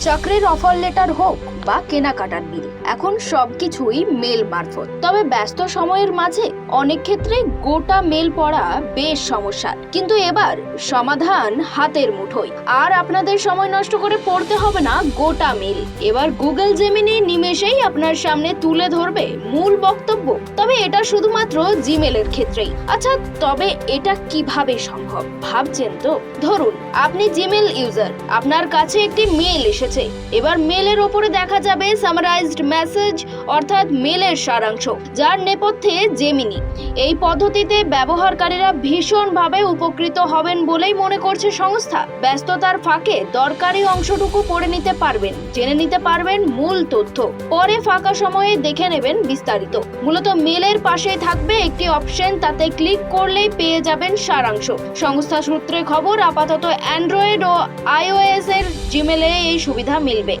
চাকরির offer letter হোক বা কেনাকাটার বিল এখন সবকিছুই মেল মারফত। তবে ব্যস্ত সময়ের মাঝে অনেক ক্ষেত্রে গোটা মেল পড়া বেশ সমস্যার। কিন্তু এবার সমাধান হাতের মুঠোয়। আর আপনাদের সময় নষ্ট করে পড়তে হবে না গোটা মেল এবার গুগল জেমিনি নিমেষেই আপনার সামনে তুলে ধরবে মূল বক্তব্য। তবে এটা শুধুমাত্র জিমেলের ক্ষেত্রেই। আচ্ছা তবে এটা কীভাবে সম্ভব? ভাবছেন তো? ধরুন, আপনি জিমেল ইউজার আপনার কাছে একটি মেল এসেছে এবার মেলের ওপরে দেখা যাবে সামারাইজড মেসেজ অর্থাৎ মেলের সারাংশ, যার নেপথ্যে জেমিনি এই পদ্ধতিতে ব্যবহারকারীরা ভীষণভাবে উপকৃত হবেন বলেই মনে করছে সংস্থা। ব্যস্ততার ফাঁকে দরকারি অংশটুকু পড়ে নিতে পারবেন, জেনে নিতে পারবেন মূল তথ্য। পরে ফাঁকা সময়ে দেখে নেবেন বিস্তারিত। মূলত মেলের পাশে থাকবে একটি অপশন তাতে ক্লিক করলেই পেয়ে যাবেন সারাংশ। সংস্থা সূত্রে খবর, আপাতত অ্যান্ড্রয়েড ও আইওএস এর জিমেলে এই সুবিধা মিলবে।